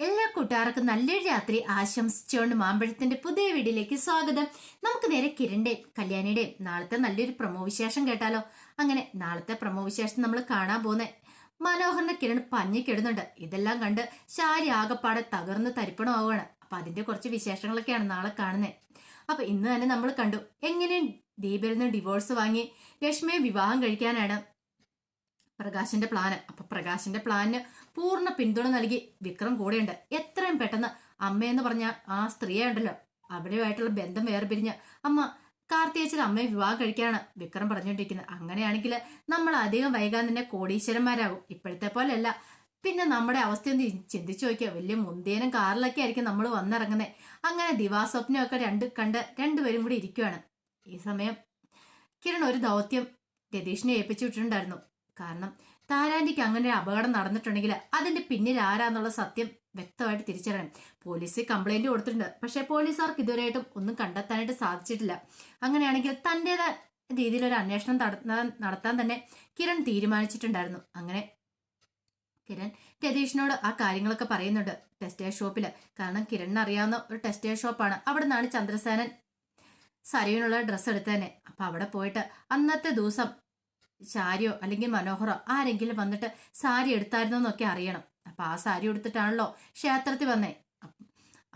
എല്ലാ കൂട്ടുകാർക്കും നല്ലൊരു രാത്രി ആശംസിച്ചുകൊണ്ട് മാമ്പഴത്തിന്റെ പുതിയ വീഡിയോയിലേക്ക് സ്വാഗതം. നമുക്ക് നേരെ കിരണിന്റെയും കല്യാണിയുടെയും നാളത്തെ നല്ലൊരു പ്രമോ വിശേഷം കേട്ടാലോ? അങ്ങനെ നാളത്തെ പ്രമോ വിശേഷം നമ്മൾ കാണാൻ പോകുന്ന. മനോഹരന്റെ കിരൺ പഞ്ഞി കിടുന്നുണ്ട്. ഇതെല്ലാം കണ്ട് ശാരി ആകപ്പാടെ തകർന്ന് തരിപ്പണമാവുകയാണ്. അപ്പൊ അതിന്റെ കുറച്ച് വിശേഷങ്ങളൊക്കെയാണ് നാളെ കാണുന്നത് അപ്പൊ ഇന്ന് തന്നെ നമ്മൾ കണ്ടു എങ്ങനെ ദീപയിൽ നിന്ന് ഡിവോഴ്സ് വാങ്ങി ലക്ഷ്മിയെ വിവാഹം കഴിക്കാനാണ് പ്രകാശിന്റെ പ്ലാന്. അപ്പൊ പ്രകാശിന്റെ പ്ലാനിന് പൂർണ പിന്തുണ നൽകി വിക്രം കൂടെയുണ്ട്. എത്രയും പെട്ടെന്ന് അമ്മയെന്ന് പറഞ്ഞ ആ സ്ത്രീയെ ഉണ്ടല്ലോ അവരുമായിട്ടുള്ള ബന്ധം വേർപിരിഞ്ഞ് അമ്മ കാർത്തിയച്ചൻ അമ്മയെ വിവാഹം കഴിക്കാനാണ് വിക്രം പറഞ്ഞുകൊണ്ടിരിക്കുന്നത്. അങ്ങനെയാണെങ്കിൽ നമ്മൾ അധികം വൈകാൻ തന്നെ കോടീശ്വരന്മാരാകും. ഇപ്പോഴത്തെ പോലെയല്ല. പിന്നെ നമ്മുടെ അവസ്ഥ ഒന്ന് ചിന്തിച്ചു നോക്കിയാൽ വലിയ മുന്തേനും കാറിലൊക്കെ ആയിരിക്കും നമ്മൾ വന്നിറങ്ങുന്നത് അങ്ങനെ ദിവാസ്വപ്നമൊക്കെ രണ്ട് കണ്ട് രണ്ടുപേരും കൂടി ഇരിക്കുവാണ്. ഈ സമയം കിരൺ ഒരു ദൗത്യം രതീഷിനെ ഏൽപ്പിച്ചു വിട്ടിട്ടുണ്ടായിരുന്നു. കാരണം താരാന്റിക്ക് അങ്ങനെ അപകടം നടന്നിട്ടുണ്ടെങ്കിൽ അതിന്റെ പിന്നിൽ ആരാന്നുള്ള സത്യം വ്യക്തമായിട്ട് തിരിച്ചറിയണം. പോലീസ് കംപ്ലൈന്റ് കൊടുത്തിട്ടുണ്ട്. പക്ഷേ പോലീസുകാർക്ക് ഇതുവരെയായിട്ടും ഒന്നും കണ്ടെത്താനായിട്ട് സാധിച്ചിട്ടില്ല. അങ്ങനെയാണെങ്കിൽ തന്റേതായ രീതിയിൽ ഒരു അന്വേഷണം നടത്താൻ തന്നെ കിരൺ തീരുമാനിച്ചിട്ടുണ്ടായിരുന്നു. അങ്ങനെ കിരൺ രതീഷിനോട് ആ കാര്യങ്ങളൊക്കെ പറയുന്നുണ്ട് ടെക്സ്റ്റൈൽ ഷോപ്പിൽ കാരണം കിരണിന് അറിയാവുന്ന ഒരു ടെക്സ്റ്റൈൽ ഷോപ്പാണ് അവിടെ നിന്നാണ് ചന്ദ്രസേനൻ സരയുനുള്ള ഡ്രസ്സ് എടുത്തതന്നെ. അപ്പൊ അവിടെ പോയിട്ട് അന്നത്തെ ദിവസം ശാരിയോ അല്ലെങ്കിൽ മനോഹറോ ആരെങ്കിലും വന്നിട്ട് സാരി എടുത്തായിരുന്നോ എന്നൊക്കെ അറിയണം. അപ്പൊ ആ സാരി എടുത്തിട്ടാണല്ലോ ക്ഷേത്രത്തിൽ വന്നേ.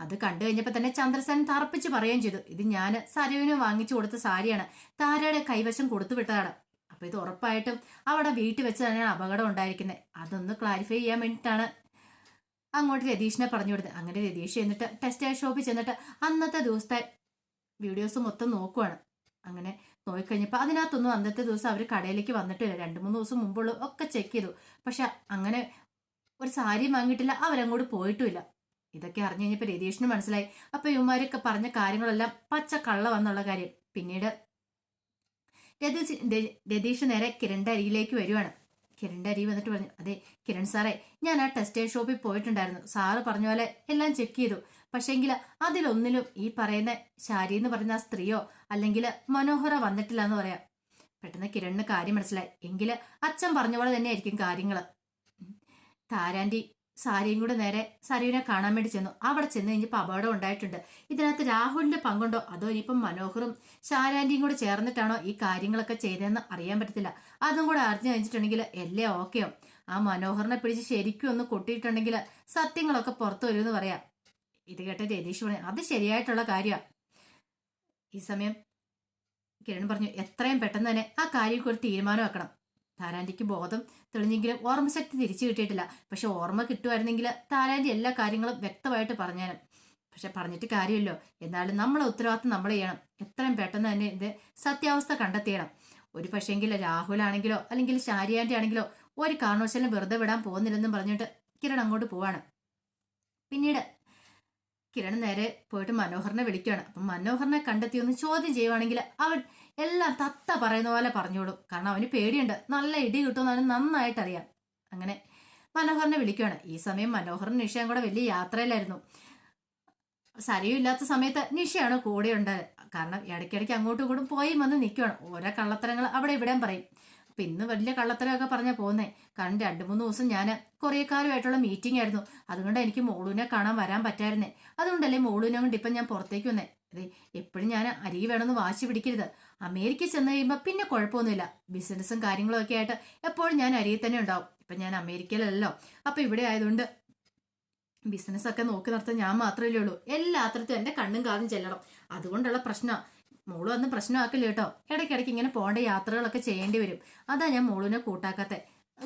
അത് കണ്ടു കഴിഞ്ഞപ്പോ തന്നെ ചന്ദ്രസേൻ തറപ്പിച്ച് പറയുകയും ചെയ്തു. ഇത് ഞാൻ സരുവിന് വാങ്ങിച്ചു കൊടുത്ത സാരിയാണ്. താരയുടെ കൈവശം കൊടുത്തു വിട്ടതാണ്. അപ്പൊ ഇത് ഉറപ്പായിട്ടും അവിടെ വീട്ടിൽ വെച്ച് തന്നെയാണ് അപകടം ഉണ്ടായിരിക്കുന്നത് അതൊന്ന് ക്ലാരിഫൈ ചെയ്യാൻ വേണ്ടിയിട്ടാണ് അങ്ങോട്ട് രതീഷിനെ പറഞ്ഞു കൊടുത്തത് അങ്ങനെ രതീഷ് ചെന്നിട്ട് ടെക്സ്റ്റൈൽ ഷോപ്പിൽ ചെന്നിട്ട് അന്നത്തെ ദിവസത്തെ വീഡിയോസ് മൊത്തം നോക്കുവാണ്. അങ്ങനെ നോക്കിക്കഴിഞ്ഞപ്പോൾ അതിനകത്തൊന്നും അന്നത്തെ ദിവസം അവർ കടയിലേക്ക് വന്നിട്ടില്ല. രണ്ട് മൂന്ന് ദിവസം മുമ്പുള്ള ഒക്കെ ചെക്ക് ചെയ്തു. പക്ഷെ അങ്ങനെ ഒരു സാരി വാങ്ങിയിട്ടില്ല. അവരങ്ങോട്ട് പോയിട്ടുമില്ല. ഇതൊക്കെ അറിഞ്ഞു കഴിഞ്ഞപ്പോൾ രതീഷിന് മനസ്സിലായി. അപ്പൊ ഇവന്മാരൊക്കെ പറഞ്ഞ കാര്യങ്ങളെല്ലാം പച്ച കള്ള വന്നുള്ള കാര്യം. പിന്നീട് രതീഷ് രതീഷ് നേരെ കിരണിന്റെ അരിയിലേക്ക് വരുവാണ്. കിരണിന്റെ അരി വന്നിട്ട് പറഞ്ഞു അതെ കിരൺ സാറേ ഞാൻ ആ ടെക്സ്റ്റൈൽ ഷോപ്പിൽ പോയിട്ടുണ്ടായിരുന്നു. സാറ് പറഞ്ഞ പോലെ എല്ലാം ചെക്ക് ചെയ്തു. പക്ഷെങ്കിൽ അതിലൊന്നിലും ഈ പറയുന്ന ശാരി എന്ന് പറയുന്ന ആ സ്ത്രീയോ അല്ലെങ്കിൽ മനോഹര വന്നിട്ടില്ല എന്ന് പറയാം. പെട്ടെന്ന് കിരണിന് കാര്യം മനസ്സിലായി. എങ്കിൽ അച്ഛൻ പറഞ്ഞ പോലെ തന്നെ ആയിരിക്കും കാര്യങ്ങൾ താരാന്റി സാരിയും കൂടെ നേരെ സരയുവിനെ കാണാൻ വേണ്ടി ചെന്നു. അവിടെ ചെന്ന് കഴിഞ്ഞപ്പോൾ അപകടം ഉണ്ടായിട്ടുണ്ട്. ഇതിനകത്ത് രാഹുലിന്റെ പങ്കുണ്ടോ? അതോ ഇനിയിപ്പം മനോഹറും ശാരാന്റിയും കൂടെ ചേർന്നിട്ടാണോ ഈ കാര്യങ്ങളൊക്കെ ചെയ്തതെന്ന് അറിയാൻ പറ്റത്തില്ല. അതും കൂടെ അറിഞ്ഞു കഴിഞ്ഞിട്ടുണ്ടെങ്കിൽ എല്ലാം ഓക്കെയോ? ആ മനോഹറിനെ പിടിച്ച് ശരിക്കും ഒന്ന് കൊട്ടിയിട്ടുണ്ടെങ്കിൽ സത്യങ്ങളൊക്കെ പുറത്തു വരുമെന്ന് പറയാം. ഇത് കേട്ട രതീഷ് പറഞ്ഞു അത് ശരിയായിട്ടുള്ള കാര്യമാണ് ഈ സമയം കിരൺ പറഞ്ഞു എത്രയും പെട്ടെന്ന് തന്നെ ആ കാര്യമൊക്കെ ഒരു തീരുമാനമാക്കണം താരാന്റിക്ക് ബോധം തെളിഞ്ഞെങ്കിലും ഓർമ്മശക്തി തിരിച്ചു കിട്ടിയിട്ടില്ല. പക്ഷെ ഓർമ്മ കിട്ടുമായിരുന്നെങ്കിൽ താരാന്റി എല്ലാ കാര്യങ്ങളും വ്യക്തമായിട്ട് പറഞ്ഞാലും പക്ഷെ പറഞ്ഞിട്ട് കാര്യമില്ലോ എന്നാലും നമ്മളെ ഉത്തരവാദിത്വം നമ്മൾ ചെയ്യണം. എത്രയും പെട്ടെന്ന് തന്നെ ഇത് സത്യാവസ്ഥ കണ്ടെത്തിയണം. ഒരു പക്ഷേങ്കിൽ രാഹുലാണെങ്കിലോ അല്ലെങ്കിൽ ശാരിയാന്റി ആണെങ്കിലോ ഒരു കാരണവശാലും വെറുതെ വിടാൻ പോകുന്നില്ലെന്നും പറഞ്ഞിട്ട് കിരൺ അങ്ങോട്ട് പോവാണ്. പിന്നീട് കിരൺ നേരെ പോയിട്ട് മനോഹറിനെ വിളിക്കുകയാണ്. അപ്പം മനോഹറിനെ കണ്ടെത്തി ഒന്ന് ചോദ്യം ചെയ്യുവാണെങ്കിൽ അവൻ എല്ലാം തത്ത പറയുന്ന പോലെ പറഞ്ഞോളും. കാരണം അവന് പേടിയുണ്ട്. നല്ല ഇടി കിട്ടുമെന്ന് അവന് നന്നായിട്ട് അറിയാം. അങ്ങനെ മനോഹറിനെ വിളിക്കുകയാണ്. ഈ സമയം മനോഹറും നിഷയും കൂടെ വലിയ യാത്രയിലായിരുന്നു. സരിയും ഇല്ലാത്ത സമയത്ത് നിഷയാണ് കൂടെ ഉണ്ടായത് കാരണം ഇടയ്ക്കിടയ്ക്ക് അങ്ങോട്ടും ഇങ്ങോട്ടും പോയി വന്ന് നിൽക്കുകയാണ്. ഓരോ കള്ളത്തരങ്ങൾ അവിടെ ഇവിടെയും പറയും. അപ്പൊ ഇന്ന് വലിയ കള്ളത്തരമൊക്കെ പറഞ്ഞാൽ പോകുന്നേ കാരണം രണ്ടു മൂന്ന് ദിവസം ഞാൻ കാലമായിട്ടുള്ള മീറ്റിംഗ് ആയിരുന്നു. അതുകൊണ്ട് എനിക്ക് മോളൂനെ കാണാൻ വരാൻ പറ്റായിരുന്നേ. അതുകൊണ്ടല്ലേ മോളൂനെ കൊണ്ട് ഇപ്പം ഞാൻ പുറത്തേക്ക് വന്നേ. അതെ എപ്പോഴും ഞാൻ അരി വേണമെന്ന് വാശി പിടിക്കരുത്. അമേരിക്ക ചെന്ന് കഴിയുമ്പോൾ പിന്നെ കുഴപ്പമൊന്നുമില്ല. ബിസിനസ്സും കാര്യങ്ങളും ഒക്കെ ആയിട്ട് എപ്പോഴും ഞാൻ അരിയിൽ തന്നെ ഉണ്ടാവും. ഇപ്പം ഞാൻ അമേരിക്കയിലല്ലോ അപ്പം ഇവിടെ ആയതുകൊണ്ട് ബിസിനസ്സൊക്കെ നോക്കി നടത്താൻ ഞാൻ മാത്രമല്ലേ ഉള്ളൂ. എല്ലാത്തരത്തും എന്റെ കണ്ണും കാതും ചെല്ലണം. അതുകൊണ്ടുള്ള പ്രശ്നം മോൾ വന്ന് പ്രശ്നമാക്കില്ല കേട്ടോ? ഇടയ്ക്കിടയ്ക്ക് ഇങ്ങനെ പോകേണ്ട യാത്രകളൊക്കെ ചെയ്യേണ്ടി വരും. അതാ ഞാൻ മോളിനെ കൂട്ടാക്കാത്തെ.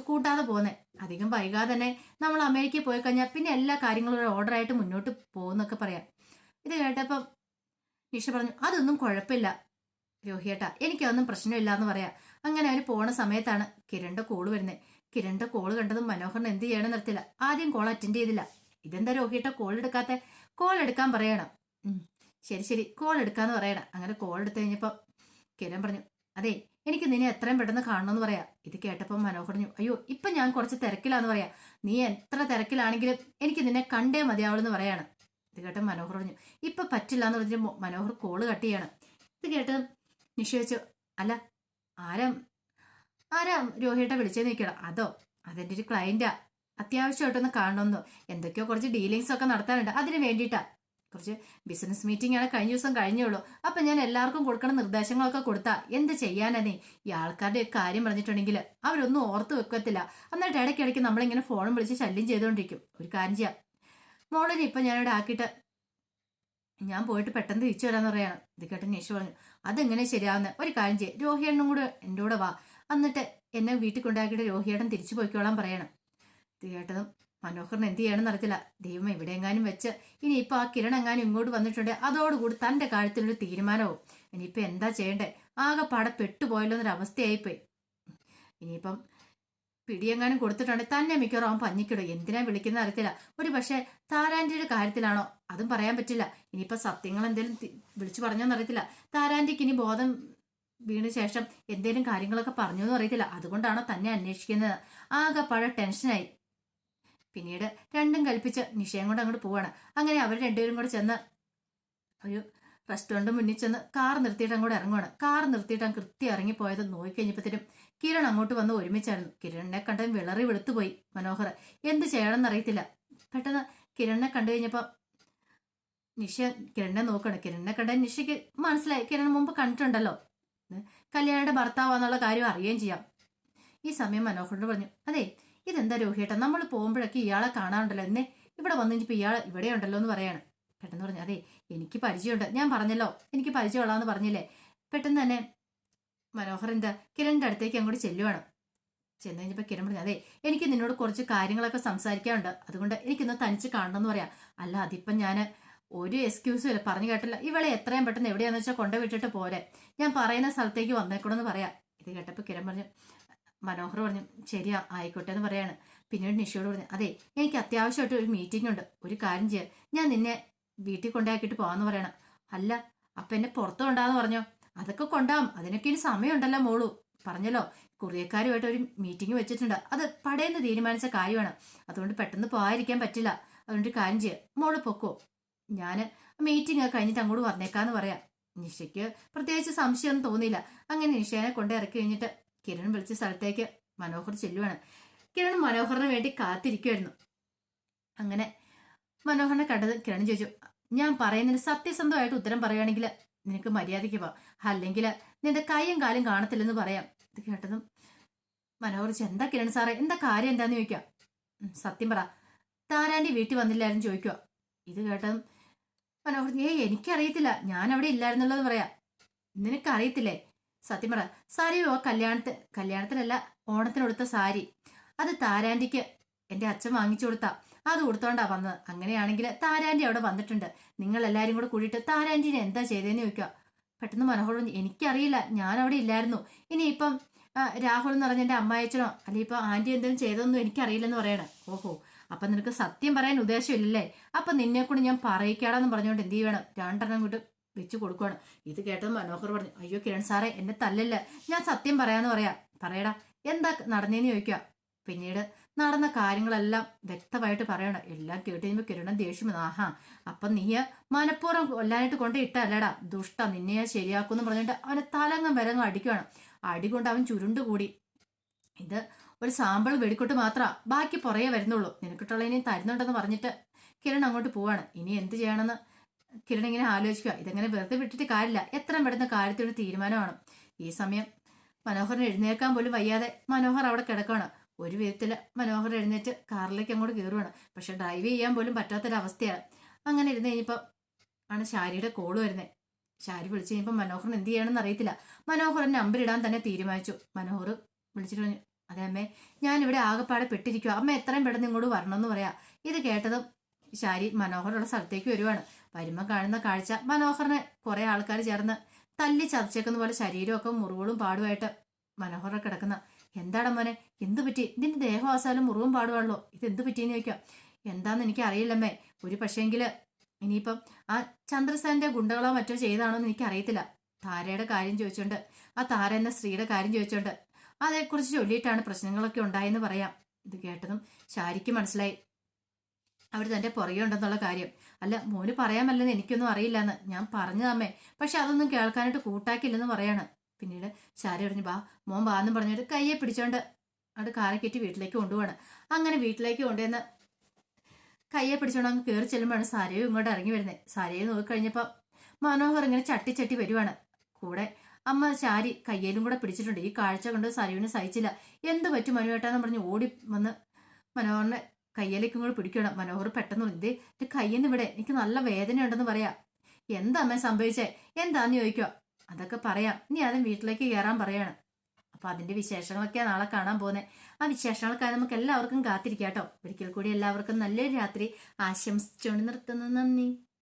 കൂട്ടാതെ പോന്നെ. അധികം വൈകാതെ തന്നെ നമ്മൾ അമേരിക്കയിൽ പോയി കഴിഞ്ഞാൽ പിന്നെ എല്ലാ കാര്യങ്ങളും ഒരു ഓർഡറായിട്ട് മുന്നോട്ട് പോകുന്നൊക്കെ പറയാം. ഇത് കേട്ടപ്പം നിഷ പറഞ്ഞു അതൊന്നും കുഴപ്പമില്ല രോഹിയേട്ടാ. എനിക്കതൊന്നും പ്രശ്നമില്ല എന്ന് പറയാം. അങ്ങനെ അവന് പോണ സമയത്താണ് കിരണിന്റെ കോൾ വരുന്നത് കിരണിന്റെ കോൾ കണ്ടതും മനോഹറിന് എന്ത് ചെയ്യണം നിർത്തില്ല ആദ്യം കോൾ അറ്റൻഡ് ചെയ്തില്ല. ഇതെന്താ രോഹിയേട്ട കോൾ എടുക്കാത്ത? കോൾ എടുക്കാൻ പറയണം. ശരി ശരി. കോൾ എടുക്കാന്ന് പറയണം അങ്ങനെ കോൾ എടുത്തു കഴിഞ്ഞപ്പോൾ കിരൺ പറഞ്ഞു അതെ എനിക്ക് നിന്നെ എത്രയും പെട്ടെന്ന് കാണണമെന്ന് പറയാ. ഇത് കേട്ടപ്പോൾ പറഞ്ഞു അയ്യോ ഇപ്പൊ ഞാൻ കുറച്ച് തിരക്കിലാന്ന് പറയാ. നീ എത്ര തിരക്കിലാണെങ്കിലും എനിക്ക് നിന്നെ കണ്ടേ മതിയാവുള്ളൂ പറയാണ്. ഇത് കേട്ട മനോഹർ പറഞ്ഞു ഇപ്പൊ പറ്റില്ല എന്ന് പറഞ്ഞിട്ട് മനോഹർ കോൾ കട്ട് ചെയ്യണം. ഇത് കേട്ട് നിശ്ചയിച്ചു അല്ല ആരാ ആരാ രോഹിയുടെ വിളിച്ചേ നിൽക്കണം അതോ അതെന്റെ ഒരു ക്ലയന്റാ അത്യാവശ്യമായിട്ടൊന്ന് കാണണമെന്നോ എന്തൊക്കെയോ കുറച്ച് ഡീലിങ്സ് ഒക്കെ നടത്താനുണ്ട്. അതിന് വേണ്ടിയിട്ടാ. കുറച്ച് ബിസിനസ് മീറ്റിംഗ് ആണ് കഴിഞ്ഞ ദിവസം കഴിഞ്ഞുള്ളൂ. അപ്പൊ ഞാൻ എല്ലാവർക്കും കൊടുക്കണ നിർദ്ദേശങ്ങളൊക്കെ കൊടുത്താ. എന്ത് ചെയ്യാനാ ഈ ആൾക്കാരുടെ കാര്യം പറഞ്ഞിട്ടുണ്ടെങ്കിൽ അവരൊന്നും ഓർത്ത് വെക്കത്തില്ല. എന്നിട്ട് ഇടയ്ക്കിടയ്ക്ക് നമ്മളിങ്ങനെ ഫോണും വിളിച്ച് ശല്യം ചെയ്തുകൊണ്ടിരിക്കും ഒരു കാര്യം ചെയ്യാം. മോളിനെ ഇപ്പൊ ഞാനിവിടെ ആക്കിയിട്ട് ഞാൻ പോയിട്ട് പെട്ടെന്ന് തിരിച്ചു വരാന്ന് പറയാണ്. ഇത് കേട്ട് നിഷ പറഞ്ഞു അതെങ്ങനെ ശരിയാവുന്ന? ഒരു കാര്യം ചെയ്യും. രോഹിയണ്ണും കൂടെ എന്റെ കൂടെ വാ. എന്നിട്ട് എന്നെ വീട്ടിൽ കൊണ്ടാക്കിയിട്ട് രോഹിയേട്ടൻ തിരിച്ചു പോയിക്കോളാൻ പറയണം. ഇത് കേട്ടതും മനോഹറിന് എന്ത് ചെയ്യണം അറിയത്തില്ല. ദൈവം എവിടെയെങ്ങാനും വെച്ച് ഇനിയിപ്പോ ആ കിരൺ എങ്ങാനും ഇങ്ങോട്ട് വന്നിട്ടുണ്ട്. അതോടുകൂടി തന്റെ കാര്യത്തിലൊരു തീരുമാനവും. ഇനിയിപ്പോ എന്താ ചെയ്യണ്ടേ? ആകെ പാടെ പെട്ടുപോയല്ലോ എന്നൊരു അവസ്ഥയായിപ്പോയി ഇനിയിപ്പം പിടിയെങ്ങാനും കൊടുത്തിട്ടുണ്ടെങ്കിൽ തന്നെ മിക്കവാറും അവൻ പഞ്ഞിക്കിടും. എന്തിനാ വിളിക്കുന്ന അറിയത്തില്ല. ഒരു പക്ഷേ താരാന്റിയുടെ കാര്യത്തിലാണോ? അതും പറയാൻ പറ്റില്ല. ഇനിയിപ്പോൾ സത്യങ്ങൾ എന്തെങ്കിലും വിളിച്ചു പറഞ്ഞോന്ന് അറിയത്തില്ല. താരാന്റിക്ക് ഇനി ബോധം വീണ ശേഷം എന്തെങ്കിലും കാര്യങ്ങളൊക്കെ പറഞ്ഞു എന്ന് അറിയത്തില്ല. അതുകൊണ്ടാണോ തന്നെ അന്വേഷിക്കുന്നത്? ആകെപ്പാടെ ടെൻഷനായി. പിന്നീട് രണ്ടും കൽപ്പിച്ച് നിഷയം കൊണ്ട് അങ്ങോട്ട് പോവാണ്. അങ്ങനെ അവർ രണ്ടുപേരും കൂടെ ചെന്ന് ഒരു റെസ്റ്റോറന്റ് മുന്നിൽ ചെന്ന് കാർ നിർത്തിയിട്ട് അങ്ങോട്ട് ഇറങ്ങുവാണ്. കാർ നിർത്തിയിട്ട് അങ്ങ് കൃത്യം ഇറങ്ങിപ്പോയത് നോക്കിക്കഴിഞ്ഞപ്പോഴത്തേനും കിരൺ അങ്ങോട്ട് വന്ന് ഒരുമിച്ചായിരുന്നു. കിരണിനെ കണ്ടത് വിളറി വെളുത്തുപോയി മനോഹർ. എന്ത് ചെയ്യണമെന്ന് അറിയത്തില്ല. പെട്ടെന്ന് കിരണിനെ കണ്ടു കഴിഞ്ഞപ്പോൾ നിഷ കിരണിനെ നോക്കണം. കിരണിനെ കണ്ട നിഷയ്ക്ക് മനസ്സിലായി. കിരൺ മുമ്പ് കണ്ടിട്ടുണ്ടല്ലോ. കല്യാണിയുടെ ഭർത്താവാന്നുള്ള കാര്യം അറിയുകയും ചെയ്യാം. ഈ സമയം മനോഹറിനോട് പറഞ്ഞു അതെ ഇതെന്താ രോഹിട്ടാ നമ്മൾ പോകുമ്പോഴൊക്കെ ഇയാളെ കാണാറുണ്ടല്ലോ. എന്നെ ഇവിടെ വന്നു കഴിഞ്ഞപ്പോൾ ഇയാൾ ഇവിടെ ഉണ്ടല്ലോ എന്ന് പറയാണ്. പെട്ടെന്ന് പറഞ്ഞു അതെ എനിക്ക് പരിചയമുണ്ട്. ഞാൻ പറഞ്ഞല്ലോ എനിക്ക് പരിചയമുള്ളതെന്ന് പറഞ്ഞില്ലേ? പെട്ടെന്ന് തന്നെ മനോഹർ എന്താ കിരണിന്റെ അടുത്തേക്ക് അങ്ങോട്ട് ചെല്ലുവാണ്. ചെന്ന് കഴിഞ്ഞപ്പോൾ കിരൺ പറഞ്ഞു അതെ എനിക്ക് നിന്നോട് കുറച്ച് കാര്യങ്ങളൊക്കെ സംസാരിക്കാനുണ്ട്. അതുകൊണ്ട് എനിക്കിന്ന് തനിച്ച് കാണണമെന്ന് പറയാം. അല്ല അതിപ്പം ഞാൻ ഒരു എക്സ്ക്യൂസും ഇല്ല. പറഞ്ഞു കേട്ടില്ല. ഇവളെ എത്രയും പെട്ടെന്ന് എവിടെയാണെന്ന് വെച്ചാൽ കൊണ്ടുവിട്ടിട്ട് പോരെ. ഞാൻ പറയുന്ന സ്ഥലത്തേക്ക് വന്നേക്കണമെന്ന് പറയാം. ഇത് കേട്ടപ്പോൾ കിരൺ പറഞ്ഞു മനോഹർ പറഞ്ഞു ശരിയാ ആയിക്കോട്ടെ എന്ന് പറയാണ്. പിന്നീട് നിഷയോട് പറഞ്ഞു അതെ എനിക്ക് അത്യാവശ്യമായിട്ട് ഒരു മീറ്റിംഗ് ഉണ്ട്. ഒരു കാര്യം ചെയ്യാം. ഞാൻ നിന്നെ വീട്ടിൽ കൊണ്ടാക്കിയിട്ട് പോവാന്ന് പറയണം. അല്ല അപ്പൊ എന്നെ പുറത്തു കൊണ്ടാന്ന് പറഞ്ഞോ? അതൊക്കെ കൊണ്ടാവും. അതിനൊക്കെ ഇനി സമയമുണ്ടല്ലോ മോളു. പറഞ്ഞല്ലോ കൊറിയക്കാരുമായിട്ട് ഒരു മീറ്റിംഗ് വെച്ചിട്ടുണ്ട്. അത് പടയെന്ന് തീരുമാനിച്ച കാര്യമാണ്. അതുകൊണ്ട് പെട്ടെന്ന് പോകാതിരിക്കാൻ പറ്റില്ല. അതുകൊണ്ട് കാര്യം ചെയ്യാം. മോൾ പൊക്കോ. ഞാൻ മീറ്റിംഗ് കഴിഞ്ഞിട്ട് അങ്ങോട്ട് വന്നേക്കാന്ന് പറയാം. നിഷയ്ക്ക് പ്രത്യേകിച്ച് സംശയമൊന്നും തോന്നിയില്ല. അങ്ങനെ നിഷേനെ കൊണ്ട് ഇറക്കി കഴിഞ്ഞിട്ട് കിരൺ വിളിച്ച സ്ഥലത്തേക്ക് മനോഹർ ചെല്ലുവാണ്. കിരൺ മനോഹറിന് വേണ്ടി കാത്തിരിക്കുമായിരുന്നു അങ്ങനെ മനോഹറിനെ കണ്ടത് കിരൺ ചോദിച്ചു ഞാൻ പറയുന്നതിന് സത്യസന്ധമായിട്ട് ഉത്തരം പറയുകയാണെങ്കിൽ നിനക്ക് മര്യാദയ്ക്ക് പോവാം അല്ലെങ്കിൽ നിന്റെ കൈയും കാലും കാണത്തില്ലെന്ന് പറയാം. ഇത് കേട്ടതും മനോഹർ എന്താ കിരൺ സാറേ എന്താ കാര്യം എന്താന്ന് ചോദിക്കുക? സത്യം പറ. താരാന്റെ വീട്ടിൽ വന്നില്ലായിരുന്നു ചോദിക്കുക. ഇത് കേട്ടതും മനോഹർ ഏയ് എനിക്കറിയത്തില്ല. ഞാൻ അവിടെ ഇല്ലായിരുന്നുള്ളത് പറയാം. നിനക്കറിയത്തില്ലേ? സത്യം പറ സാരിയോ കല്യാണത്തിന് കല്യാണത്തിനല്ല ഓണത്തിനൊടുത്ത സാരി. അത് താരാന്റിക്ക് എന്റെ അച്ഛൻ വാങ്ങിച്ചു കൊടുത്താ. അത് കൊടുത്തോണ്ടാ വന്നത്. അങ്ങനെയാണെങ്കിൽ താരാന്റി അവിടെ വന്നിട്ടുണ്ട്. നിങ്ങൾ എല്ലാരും കൂടെ കൂടിയിട്ട് താരാന്റിനെ എന്താ ചെയ്തതെന്ന് ചോദിക്കുക പെട്ടെന്ന് മനോഹർ എനിക്കറിയില്ല. ഞാൻ അവിടെ ഇല്ലായിരുന്നു. ഇനി ഇപ്പം രാഹുൽ എന്ന് പറഞ്ഞ എന്റെ അമ്മായച്ചനോ അല്ലെങ്കിൽ ഇപ്പൊ ആന്റി എന്തെങ്കിലും ചെയ്തതൊന്നും എനിക്കറിയില്ലെന്ന് പറയണം. ഓഹോ അപ്പൊ നിനക്ക് സത്യം പറയാൻ ഉദ്ദേശമില്ലല്ലേ? അപ്പൊ നിന്നെ കൂടി ഞാൻ പറയിക്കാടാന്ന് പറഞ്ഞുകൊണ്ട് എന്ത് ചെയ്യണം? രണ്ടെണ്ണം കൊണ്ട് വെച്ച് കൊടുക്കുകയാണ് ഇത് കേട്ടത് മനോഹർ പറഞ്ഞു അയ്യോ കിരൺ സാറേ എന്നെ തല്ലല്ല. ഞാൻ സത്യം പറയാന്ന് പറയാ. പറയടാ എന്താ നടന്നേന്ന് ചോദിക്കുക? പിന്നീട് നടന്ന കാര്യങ്ങളെല്ലാം വ്യക്തമായിട്ട് പറയണം. എല്ലാം കേട്ട് കഴിയുമ്പോൾ കിരണം ദേഷ്യം ആഹാ അപ്പം നീ മനഃപൂർവം കൊല്ലാനായിട്ട് കൊണ്ട് ഇട്ടല്ലടാ ദുഷ്ട നിന്നെ ഞാൻ ശരിയാക്കുമെന്ന് പറഞ്ഞിട്ട് അവനെ തലങ്ങും വരങ്ങും അടിക്കുകയാണ് അടി കൊണ്ട് അവൻ ചുരുണ്ടുകൂടി ഇത് ഒരു സാമ്പിൾ വെടിക്കൊട്ട് മാത്രമാ ബാക്കി പുറകെ വരുന്നുള്ളൂ. നിനക്കിട്ടുള്ള ഇനി തരുന്നുണ്ടെന്ന് പറഞ്ഞിട്ട് കിരൺ അങ്ങോട്ട് പോവാണ്. ഇനി എന്ത് ചെയ്യണമെന്ന് കിരൺ ഇങ്ങനെ ആലോചിക്കുക ഇതെങ്ങനെ വെറുതെ വിട്ടിട്ട് കാര്യമില്ല. എത്രയും പെട്ടെന്ന് കാര്യത്തിനൊരു തീരുമാനമാണ് ഈ സമയം മനോഹറിന് എഴുന്നേൽക്കാൻ പോലും വയ്യാതെ മനോഹർ അവിടെ കിടക്കുകയാണ്. ഒരു വിധത്തിൽ മനോഹർ എഴുന്നേറ്റ് കാറിലേക്ക് അങ്ങോട്ട് കയറുവാണ്. പക്ഷെ ഡ്രൈവ് ചെയ്യാൻ പോലും പറ്റാത്തൊരവസ്ഥയാണ്. അങ്ങനെ ഇരുന്ന് കഴിഞ്ഞപ്പോൾ ആണ് ശാരിയുടെ കോൾ വരുന്നത്. ശാരി വിളിച്ചു കഴിഞ്ഞപ്പോൾ മനോഹറിന് എന്ത് ചെയ്യണമെന്ന് അറിയത്തില്ല. മനോഹർ നമ്പർ ഇടാൻ തന്നെ തീരുമാനിച്ചു. മനോഹർ വിളിച്ചിട്ട് പറഞ്ഞു അതെ അമ്മേ ഞാൻ ഇവിടെ ആകെപ്പാടെ പെട്ടിരിക്കുക അമ്മ എത്രയും പെട്ടെന്ന് ഇങ്ങോട്ട് വരണമെന്ന് പറയാം. ഇത് കേട്ടതും ശാരി മനോഹറുള്ള സ്ഥലത്തേക്ക് വരുവാണ്. വരുമ്പോൾ കാണുന്ന കാഴ്ച മനോഹറിനെ കുറെ ആൾക്കാർ ചേർന്ന് തല്ലി ചതച്ചേക്കുന്ന പോലെ ശരീരമൊക്കെ മുറിവുകളും പാടുമായിട്ട് മനോഹർ കിടക്കുന്ന. എന്താണ് മോനെ? എന്ത് പറ്റി? ഇതിന്റെ ദേഹം ആസാലും മുറിവും പാടുവാണല്ലോ ഇത് എന്ത് പറ്റിയെന്ന് ചോദിക്കാം. എന്താന്ന് എനിക്ക് അറിയില്ലമ്മേ ഒരു പക്ഷേങ്കിൽ ഇനിയിപ്പം ആ ചന്ദ്രസേന്റെ ഗുണ്ടകളോ മറ്റോ ചെയ്താണോ എന്ന് എനിക്ക് അറിയത്തില്ല താരയുടെ കാര്യം ചോദിച്ചോണ്ട് ആ താര എന്ന സ്ത്രീയുടെ കാര്യം ചോദിച്ചോണ്ട് അതേക്കുറിച്ച് ചൊല്ലിയിട്ടാണ് പ്രശ്നങ്ങളൊക്കെ ഉണ്ടായെന്ന് പറയാം. ഇത് കേട്ടതും ശാരിക്ക് മനസ്സിലായി. അവർ തന്റെ പുറകെ ഉണ്ടെന്നുള്ള കാര്യം. അല്ല മോന് പറയാമല്ലെന്ന് എനിക്കൊന്നും അറിയില്ലെന്ന്. ഞാൻ പറഞ്ഞു അമ്മേ. പക്ഷെ അതൊന്നും കേൾക്കാനായിട്ട് കൂട്ടാക്കില്ലെന്ന് പറയാണ്. പിന്നീട് ശാരി പറഞ്ഞു ബാ മോൻ ബാന്നും പറഞ്ഞിട്ട് കയ്യെ പിടിച്ചോണ്ട് അത് കാറെ കയറ്റി വീട്ടിലേക്ക് കൊണ്ടുപോവാണ്. അങ്ങനെ വീട്ടിലേക്ക് കൊണ്ടുവന്ന് കയ്യെ പിടിച്ചോണ്ട് അങ്ങ് കയറി ചെല്ലുമ്പോഴാണ് സാരയും ഇങ്ങോട്ട് ഇറങ്ങി വരുന്നത് സാരയെ നോക്കിക്കഴിഞ്ഞപ്പോൾ മനോഹർ ഇങ്ങനെ ചട്ടി ചട്ടി വരുവാണ്. കൂടെ അമ്മ ചാരി കയ്യിലും കൂടെ പിടിച്ചിട്ടുണ്ട്. ഈ കാഴ്ച കൊണ്ട് സരയുവിന് സഹിച്ചില്ല. എന്ത് പറ്റും മനുവേട്ടാന്ന് പറഞ്ഞ് ഓടി വന്ന് മനോഹറിനെ കയ്യിലേക്കും കൂടെ പിടിക്കണം. മനോഹർ പെട്ടെന്ന് ഇതേ എന്റെ കയ്യെന്ന് ഇവിടെ എനിക്ക് നല്ല വേദനയുണ്ടെന്ന് പറയാ. എന്താ അമ്മ സംഭവിച്ചേ? എന്താന്ന് ചോദിക്കുക അതൊക്കെ പറയാം. നീ ആദ്യം വീട്ടിലേക്ക് കയറാൻ പറയാണ്. അപ്പൊ അതിന്റെ വിശേഷങ്ങളൊക്കെ നാളെ കാണാൻ പോകുന്നത് ആ വിശേഷങ്ങൾക്കായി നമുക്ക് എല്ലാവർക്കും കാത്തിരിക്കാം കേട്ടോ. ഒരിക്കൽ കൂടി എല്ലാവർക്കും നല്ലൊരു രാത്രി. ആശംസിച്ചുകൊണ്ട് നിർത്തുന്നു. നന്ദി.